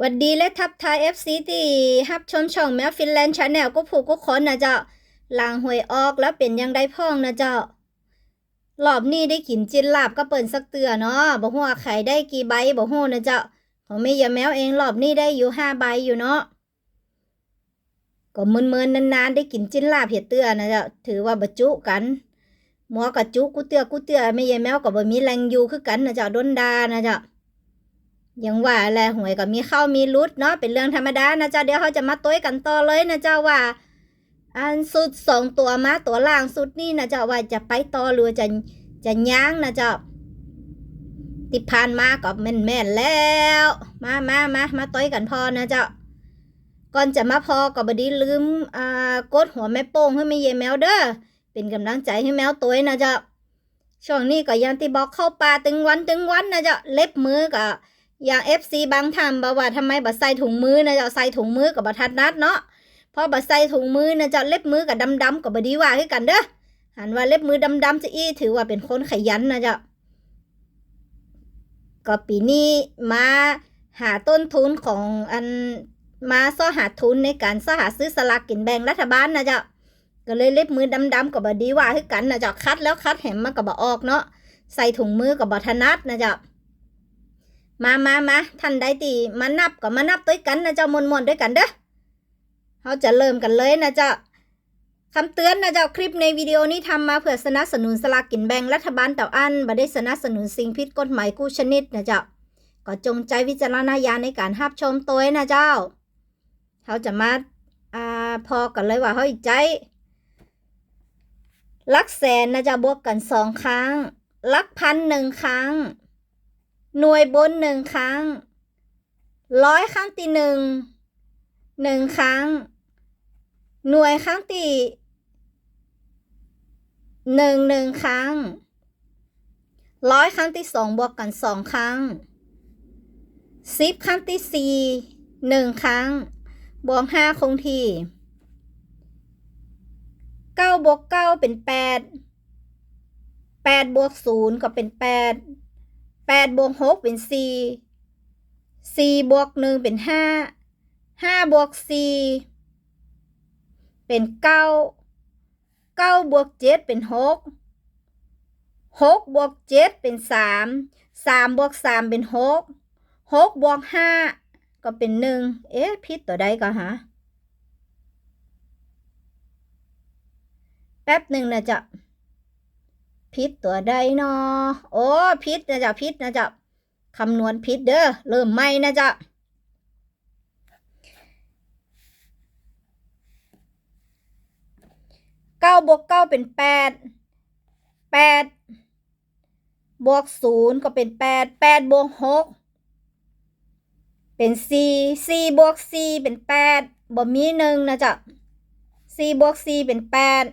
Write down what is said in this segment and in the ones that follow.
หวัดดีและทับทาย FC ที่ฮับชมช่องแมวฟินแลนด์ชาแนลก็ผูกก็ขนนะเจ้าลางหวยออกแล้วเป็นยังได้พ่องนะเจ้ารอบนี้ได้กินจินลาบก็เปิ่นสักเตือเนาะบ่ฮู้ว่าไข่ได้กี่ใบบ่ฮู้นะเจ้าของแม่ยาแมวเองรอบนี้ได้อยู่ห้าใบอยู่เนาะก็มึนๆนานๆได้กินจินลาบเห็ดเตือนะเจ้าถือว่าบรรจุกันหมอกับจุกูเตือกูเตือแม่ยายแมวก็บ่มีแรงอยู่คือกันนะเจ้าโดนดานะเจ้า ยังว่าแหละหวยก็มีเข้ามีรุดเนาะเป็นเรื่องธรรมดานะเจ้าเดี๋ยวเขาจะมาต้วยกันต่อเลยนะเจ้าว่า อันสุดสองตัวมาตัวล่างสุดนี่นะเจ้าว่าจะไปต่อหรือจะจะย่างนะเจ้าติพานมาก็แม่นแม่นแล้ว มามามามาต้อยกันพอนะเจ้าก่อนจะมาพอก็บดีลืมอ่ากดหัวแม่โป้งให้แม่เยแมวเด้อเป็นกำลังใจให้แมวต้วยนะเจ้าช่วงนี้ก็ยังติบอกเข้าป่าตึงวันตึงวันนะเจ้าเล็บมือก็ อย่าง FC บางทำบอกว่าทำไมบัใส่ถุงมือนะเจ้าใส่ถุงมือกับบัทัดนัดเนาะเพราะบัใส่ถุงมือนะเจ้าเล็บมือกับดำๆกับบดีว่าคือกันเด้อหันว่าเล็บมือดำๆจะอี้ถือว่าเป็นคนขยันนะเจ้าก็ปีนี้มาหาต้นทุนของอันมาซ่อหาทุนในการซ่อหาซื้อสลากกินแบ่งรัฐบาลนะเจ้าก็เลยเล็บมือดำๆกับบดีว่าคือกันนะเจ้าคัดแล้วคัดแหมมากับบออกเนาะใส่ถุงมือกับบทันัดนะเจ้า มามามาท่านใดตีมานับก็มานับด้วยกันนะเจ้ามวนมวนด้วยกันเด้อเขาจะเริ่มกันเลยนะเจ้าคำเตือนนะเจ้าคลิปในวิดีโอนี้ทำมาเพื่อสนับสนุนสลากกินแบ่งรัฐบาลแต่อันบ่ได้สนับสนุนสิ่งผิดกฎหมายกู้ชนิดนะเจ้าก็จงใจวิจารณญาณในการรับชมตัวนะเจ้าเขาจะมาอ่าพอกันเลยว่าเขาอีกใจลักแสนนะเจะบวกกันสองครั้งลักพันหนึ่งครั้ง หน่วยบนหนึ่งครั้ง ร้อยครั้งที่หนึ่งหนึ่งครั้ง หน่วยครั้งที่หนึ่งหนึ่งครั้ง ร้อยครั้งที่สองบวกกันสองครั้งสิบครั้งที่สี่หนึ่งครั้ง บวกห้าคงที่เก้าบวกเก้าเป็นแปดแปดบวกศูนย์ก็เป็นแปด แปดบวกหกเป็นสี่สี่บวกหนึ่งเป็นห้าห้าบวกสี่เป็นเก้าเก้าบวกเจ็ดเป็นหกหกบวกเจ็ดเป็นสามสามบวกสามเป็นหกหกบวกห้าก็เป็นหนึ่งเอ๊ะผิดตัวใดก็หาแป๊บหนึ่งนะจ๊ะ พิษตัวใดเนาะโอ้พิษนะจ๊ะพิษนะจ๊ะคำนวณพิษเด้อเริ่มใหม่นะจ๊ะเก้าบวกเก้าเป็นแปดแปดบวกศูนย์ก็เป็นแปดแปดบวกหกเป็นสี่สี่บวกสี่เป็นแปดบ่มีหนึ่งนะจ๊ะสี่บวกสี่เป็นแปด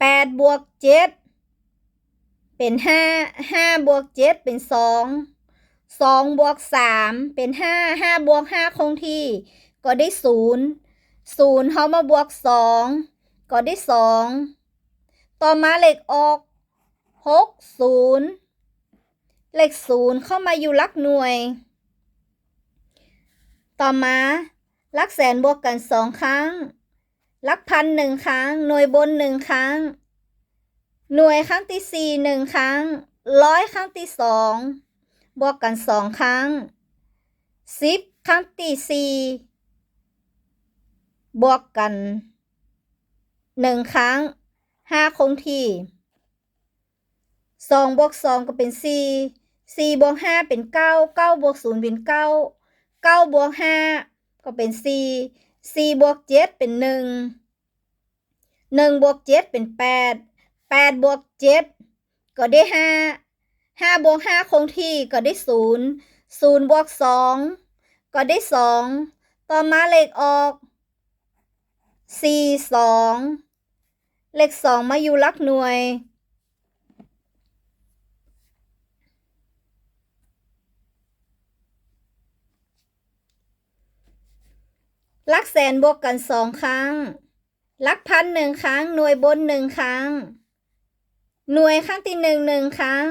แปดบวกเจ็ดเป็นห้าห้าบวกเจ็ดเป็นสองสองบวกสามเป็นห้าห้าบวกห้าคงที่ ก็ได้ศูนย์ศูนย์เขามาบวกสองก็ได้สองต่อมาเลขออกหกศูนย์เลขศูนย์เข้ามาอยู่ลักหน่วย ต่อมาลักแสนบวกกันสองครั้ง ลักพันหนึ่งครั้ง หน่วยบนหนึ่งครั้ง หน่วยครั้งที่สี่หนึ่งครั้ง ร้อยครั้งที่สองบวกกันสองครั้งสิบครั้งที่สี่บวกกันหนึ่งครั้งห้าคงที่สองบวกสองก็เป็นสี่สี่บวกห้าเป็นเก้าเก้าบวกศูนย์เป็นเก้าเก้าบวกห้าก็เป็นสี่ สี่บวกเจ็ดเป็นหนึ่งหนึ่งบวกเจ็ดเป็นแปดแปดบวกเจ็ดก็ได้ห้าห้าบวกห้าคงที่ก็ได้ศูนย์ศูนย์บวกสองก็ได้สองต่อมาเลขออกสี่สองเลขสองมาอยู่ลักหน่วย ลักแสนบวกกันสองครั้ง ลักพันหนึ่งครั้ง หน่วยบนหนึ่งครั้ง หน่วยครั้งที่หนึ่งหนึ่งครั้ง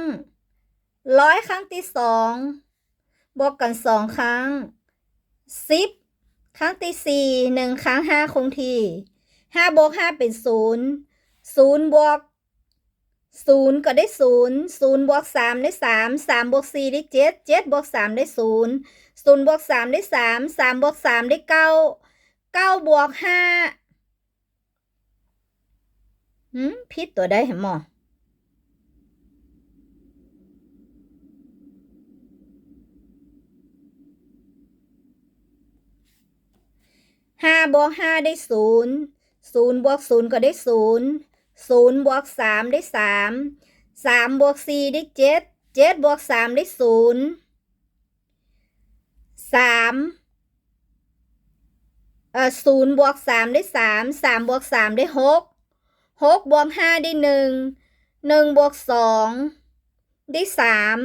ร้อยครั้งที่สองบวกกันสองครั้งสิบครั้งที่สี่หนึ่งครั้งห้าคงทีห้าบวกห้าเป็นศูนย์ศูนย์บวกศูนย์ก็ได้ศูนย์ศูนย์บวกสามได้สามสามบวกสี่ได้เจ็ดเจ็ดบวกสามได้ศูนย์ศูนย์บวกสามได้สามสามบวกสามได้เก้า เก้าบวกห้าหืมผิดตัวได้เห็นหมอห้าบวกห้าได้ศูนย์ศูนย์บวกศูนย์ก็ได้ศูนย์ศูนย์บวกสามได้สามสามบวกสี่ได้เจ็ดเจ็ดบวกสามได้ศูนย์สาม ศูนย์บวกสามได้สามสามบวกสามได้หกหกบวกห้าได้หนึ่งหนึ่งบวกสองได้สาม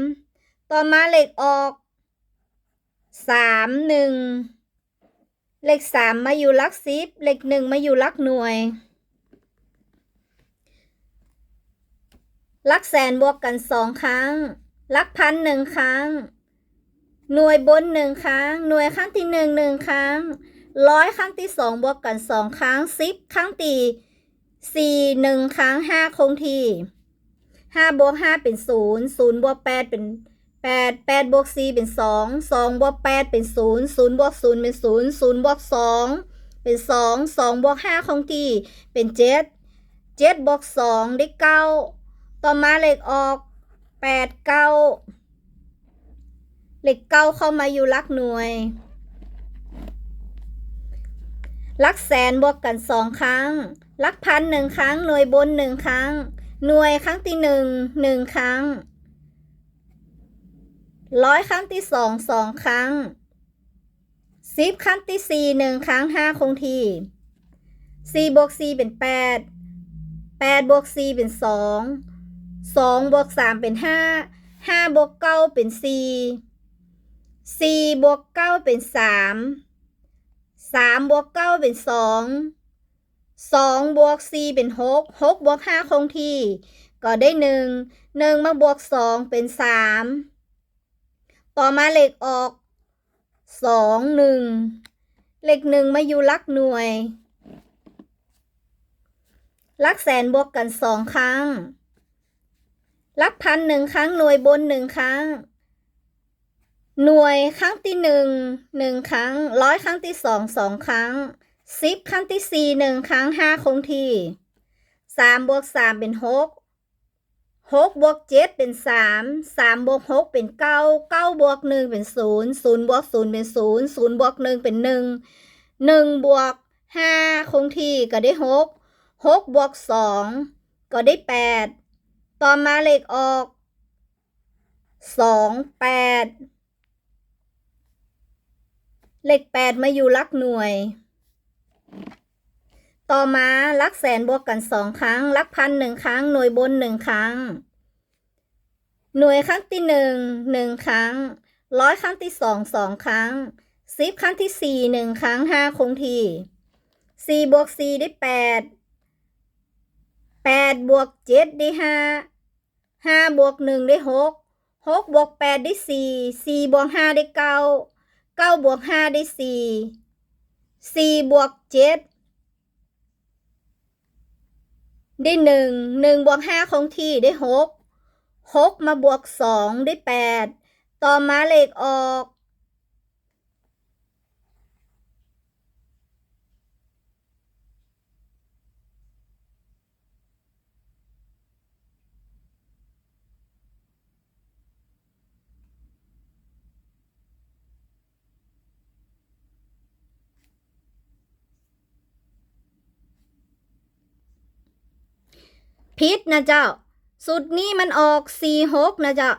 ต่อมาเลขออกสามหนึ่งเลขสามมาอยู่ลักสิบเลขหนึ่งมาอยู่ลักหน่วยลักแสนบวกกันสองครั้งลักพันหนึ่งครั้ง หน่วยบนหนึ่งครั้ง หน่วยครั้งที่หนึ่งหนึ่งครั้ง ร้อยครั้งที่สองบวกกันสองครั้งสิบครั้งที่สี่หนึ่งครั้งห้าคงที่ห้าบวกห้าเป็นศูนย์ศูนย์บวกแปดเป็นแปดแปดบวกสี่เป็นสองสองบวกแปดเป็นศูนย์ศูนย์บวกศูนย์เป็นศูนย์ศูนย์บวกสองเป็นสองสองบวกห้าคงที่เป็นเจ็ดเจ็ดบวกสองได้เก้าต่อมาเลขออกแปดเก้าเลขเก้าเข้ามาอยู่ลักหน่วย ลักแสนบวกกันสองครั้ง ลักพันหนึ่งครั้ง หน่วยบนหนึ่งครั้ง หน่วยครั้งที่หนึ่งหนึ่งครั้ง ร้อยครั้งที่สองสองครั้งสิบครั้งที่สี่หนึ่งครั้งห้าคงที่สี่บวกสี่เป็นแปดแปดบวกสี่เป็นสองสองบวกสามเป็นห้าห้าบวกเก้าเป็นสี่สี่บวกเก้าเป็นสาม สามบวกเก้าเป็นสองสองบวกสี่เป็นหกหกบวกห้าคงที่ ก็ได้หนึ่งหนึ่งมาบวกสองเป็นสามต่อมาเลขออกสองหนึ่งเลขหนึ่งมาอยู่ลักหน่วยลักแสนบวกกันสองครั้งลักพันหนึ่งครั้งหน่วยบนหนึ่งครั้ง หน่วยครั้งที่หนึ่งหนึ่งครั้งร้อยครั้งที่สองสองครั้งสิบครั้งที่สี่หนึ่งครั้งห้าคงที่สามบวกสามเป็นหกหกบวกเจ็ดเป็นสามสามบวกหกเป็นเก้าเก้าบวกหนึ่งเป็นศูนย์ศูนย์บวกศูนย์เป็นศูนย์ศูนย์บวกหนึ่งเป็นหนึ่งหนึ่งบวกห้าคงที่ก็ได้หกหกบวกสองก็ได้แปดต่อมาเลขออกสองแปด เลขแปดมาอยู่ลักหน่วย ต่อมาลักแสนบวกกันสองครั้ง ลักพันหนึ่งครั้ง หน่วยบนหนึ่งครั้ง หน่วยครั้งที่หนึ่งหนึ่งครั้ง ร้อยครั้งที่สองสองครั้งสิบครั้งที่สี่หนึ่งครั้งห้าคงที่สี่บวกสี่ได้แปดแปดบวกเจ็ดได้ห้าห้าบวกหนึ่งได้หกหกบวกแปดได้สี่สี่บวกห้าได้เก้า เก้าบวกห้าได้สี่สี่บวกเจ็ดได้หนึ่งหนึ่งบวกห้าคงที่ได้หกหกมาบวกสองได้แปดต่อมาเลขออก พิษนะเจ้า สุดนี้มันออกสี่หกนะเจ้า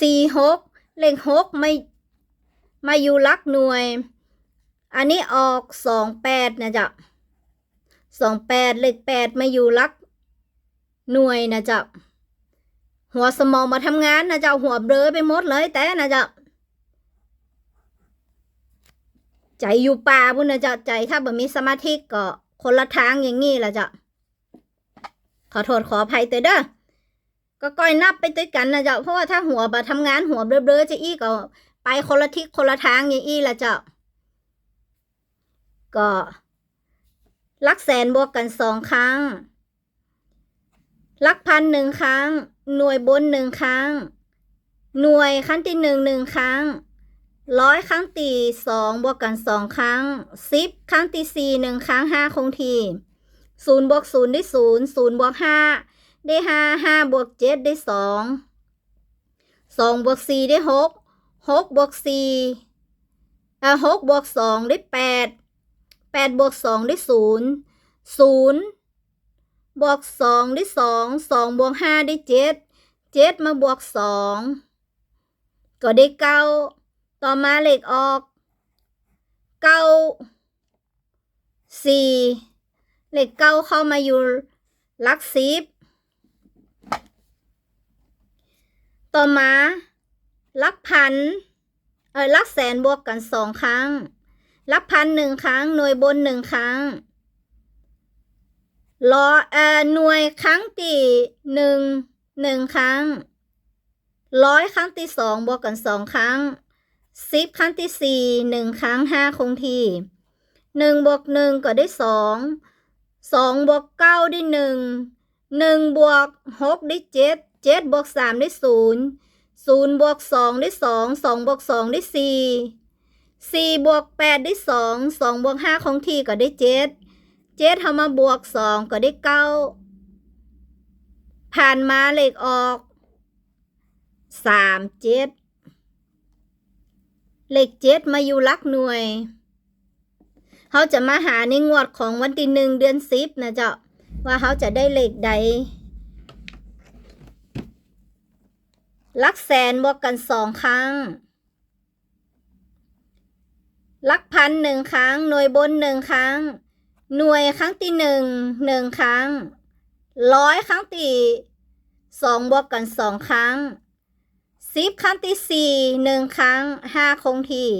สี่หกเลขหกไม่มาอยู่ลักหน่วย อันนี้ออกสองแปดนะเจ้าสองแปดเลขแปดมาอยู่ลักหน่วยนะเจ้าหัวสมองมาทำงานนะเจ้าหัวเบลอไปหมดเลยแต่นะเจ้า ใจอยู่ป่าบุญนะเจ้าใจถ้าบ่มีสมาธิก็คนละทางอย่างงี้ละเจ้าขอโทษขออภัยเตเด้อก็ก้อยนับไปด้วยกันนะเจ้าเพราะว่าถ้าหัวบะทำงานหัวเบลอๆจะอี้ก็ไปคนละทิศคนละทางอย่างอี้ละเจ้าก็ลักแสนบวกกันสองครั้ง ลักพันหนึ่งครั้ง หน่วยบนหนึ่งครั้ง หน่วยครั้งที่หนึ่งหนึ่งครั้ง ร้อยครั้งตีสองบวกกันสองครั้งสิบครั้งตีสี่หนึ่งครั้งห้าคงทีศูนย์บวกศูนย์ได้ศูนย์ศูนย์บวกห้าได้ห้าห้าบวกเจ็ดได้สองสองบวกสี่ได้หกหกบวกสี่อ่าหกบวกสองได้แปดแปดบวกสองได้ศูนย์ศูนย์บวกสองได้สองสองบวกห้าได้เจ็ดเจ็ดมาบวกสองก็ได้เก้า ต่อมาเลขออกเก้าสี่เลขเก้าเข้ามาอยู่ลักสิบต่อมาลักพันเออลักแสนบวกกันสองครั้ง ลักพันหนึ่งครั้ง หน่วยบนหนึ่งครั้งรอเอ่อหน่วยครั้งที่หนึ่งหนึ่งครั้งร้อยครั้งที่สองบวกกันสองครั้ง สิบครั้งที่สี่หนึ่งครั้งห้าคงที่หนึ่งบวกหนึ่งก็ได้สองสองบวกเก้าได้หนึ่งหนึ่งบวกหกได้เจ็ดเจ็ดบวกสามได้ศูนย์ศูนย์บวกสองได้สองสองบวกสองได้สี่สี่บวกแปดได้สองสองบวกห้าคงที่ก็ได้เจ็ดเจ็ดเอามาบวกสองก็ได้เก้าผ่านมาเลขออกสามเจ็ด เลขเจ็ดมาอยู่ลักหน่วย เขาจะมาหาในงวดของวันที่หนึ่งเดือนสิบนะเจ้าว่าเขาจะได้เลขใดลักแสนบวกกันสองครั้ง ลักพันหนึ่งครั้ง หน่วยบนหนึ่งครั้ง หน่วยครั้งที่หนึ่งหนึ่งครั้ง ร้อยครั้งที่สองบวกกันสองครั้ง สิบครั้งที่สี่หนึ่งครั้งห้าคงที่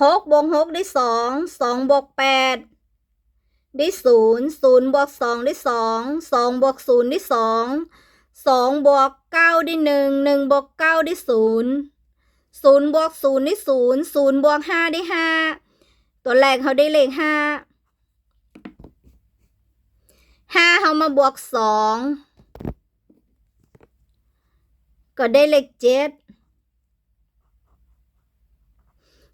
หกบวกหกได้สองสองบวกแปดได้ศูนย์ศูนย์บวกสองได้สองสองบวกศูนย์ได้สองสองบวกเก้าได้หนึ่งหนึ่งบวกเก้าได้ศูนย์ศูนย์บวกศูนย์ได้ศูนย์ศูนย์บวกห้าได้ห้าตัวแรกเขาได้เลขห้า ห้าเขามาบวกสองก็ได้เลขเจ็ด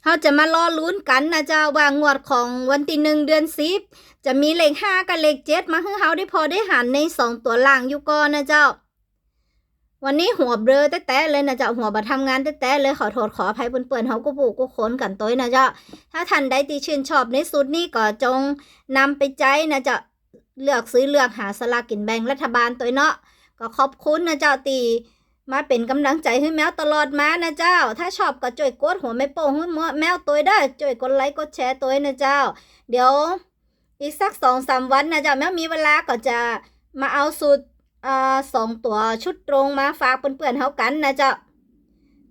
เขาจะมาล่อลุ้นกันนะเจ้าว่างวดของวันที่หนึ่งเดือนสิบจะมีเลขห้ากับเลขเจ็ดมาให้เขาได้พอได้หันในสองตัวล่างอยู่ก่อนนะเจ้า วันนี้หัวเบลอแต้ๆเลยนะเจ้าหัวบัทำงานแต้ๆเลยขอโทษขออภัยเปื่อนๆเขาก็ปูก็ขนกันตัวนะเจ้าถ้าท่านใดที่ชื่นชอบในสูตรนี้ก็จงนำไปใจนะเจ้า เลือกซื้อเลือกหาสลากกินแบ่งรัฐบาลตัวเนาะก็ขอบคุณนะเจ้าตีมาเป็นกำลังใจให้แมวตลอดมานะเจ้า ถ้าชอบก็ช่วยกดหัวไม่โป้งให้แมวตัวได้ช่วยกดไลค์กดแชร์ตัวนะเจ้า เดี๋ยว อีกสักสองสามวันนะเจ้าแมวมีเวลาก็จะมาเอาสูตรอ่าสองตัวชุดตรงมาฝากเพื่อนๆเขากันนะเจ้า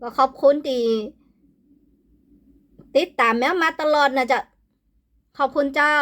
ก็ขอบคุณที่ติดตามแมวมาตลอดนะเจ้าขอบคุณเจ้า